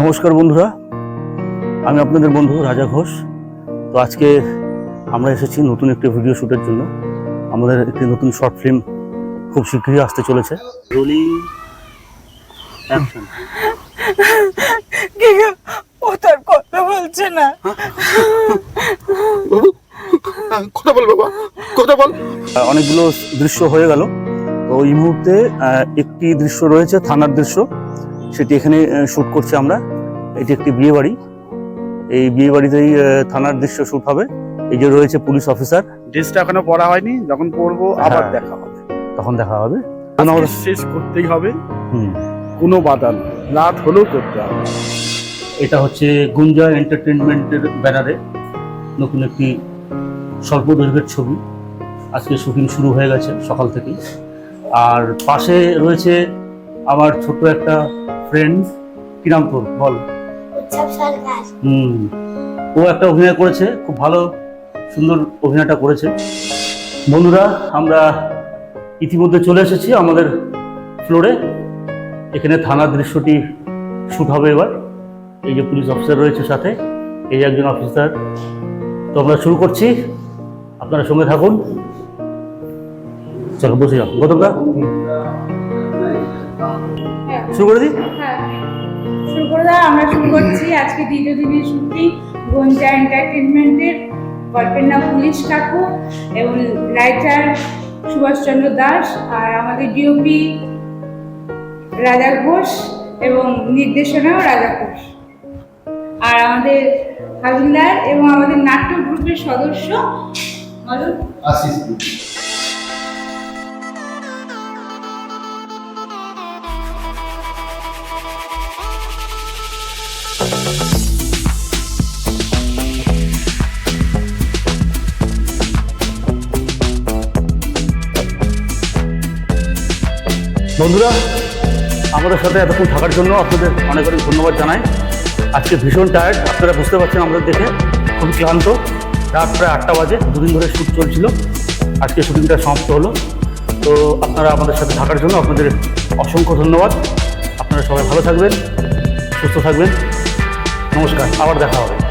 নমস্কার বন্ধুরা আমি আপনাদের বন্ধু রাজা ঘোষ। তো আজকে আমরা এসেছি নতুন একটি ভিডিও শ্যুটের জন্য। আমাদের একটি নতুন শর্ট ফিল্ম খুব শীঘ্রই আসতে চলেছে। রোলিং কি গো? ও তার কথা বলছে না। কথা বল বাবা কথা বল। অনেকগুলো দৃশ্য হয়ে গেল। তো এই মুহূর্তে একটি দৃশ্য রয়েছে থানার দৃশ্য। সেটি এখানে শ্যুট করছি আমরা। এটি একটি বিয়ে বাড়ি এই বিয়ে বাড়িতেই থানার দৃশ্য শ্যুট হবে। এই যে রয়েছে পুলিশ অফিসার। ড্রেসটা এখনও পড়া হয়নি। যখন পড়ব আবার হ্যাঁ। দেখা হবে। তখন দেখা হবে। শেষ করতেই হবে। হুম। কোনো বাধা রাত হলেও করতে হবে। এটা হচ্ছে গুঞ্জা এন্টারটেনমেন্টের ব্যানারে নতুন একটি স্বল্প দৈর্ঘ্যের ছবি। আজকে শুটিং শুরু হয়ে গেছে সকাল থেকেই। আর পাশে রয়েছে আমার ছোট্ট একটা ফ্রেন্ড কি নাম তোর বল হুম ও একটা অভিনয় করেছে খুব ভালো সুন্দর অভিনয়টা করেছে। বন্ধুরা আমরা ইতিমধ্যে চলে এসেছি আমাদের ফ্লোরে এখানে থানার দৃশ্যটি শ্যুট হবে এবার। এই যে পুলিশ অফিসার রয়েছে সাথে এই যে একজন অফিসার তো আমরা শুরু করছি। আপনারা সঙ্গে থাকুন। চলো বসে যাও। গৌতমদা শুরু করে দিই? হ্যাঁ। শুরু করে দাও আমরা শুরু করছি। আজকে দ্বিতীয় দিনের শুটিং গঞ্জা এন্টারটেনমেন্টের গল্পের নাম পুলিশ কাকু এবং রাইটার সুভাষচন্দ্র দাস আর আমাদের ডিওপি রাজা ঘোষ এবং নির্দেশনাও রাজা ঘোষ। আর আমাদের হাবিলদার এবং আমাদের নাট্য গ্রুপের সদস্য বলো বন্ধুরা, আমাদের সাথে এতক্ষণ থাকার জন্য আপনাদের অনেক অনেক ধন্যবাদ জানাই। আজকে ভীষণ টায়ার্ড আপনারা বুঝতে পারছেন আমাদের দেখে খুব ক্লান্ত। রাত প্রায় আটটা বাজে, দুদিন ধরে শ্যুট চলছিল। আজকে শুটিংটা সমাপ্ত হলো। তো আপনারা আমাদের সাথে থাকার জন্য আপনাদের অসংখ্য ধন্যবাদ। আপনারা সবাই ভালো থাকবেন, সুস্থ থাকবেন। নমস্কার আবার দেখা হবে।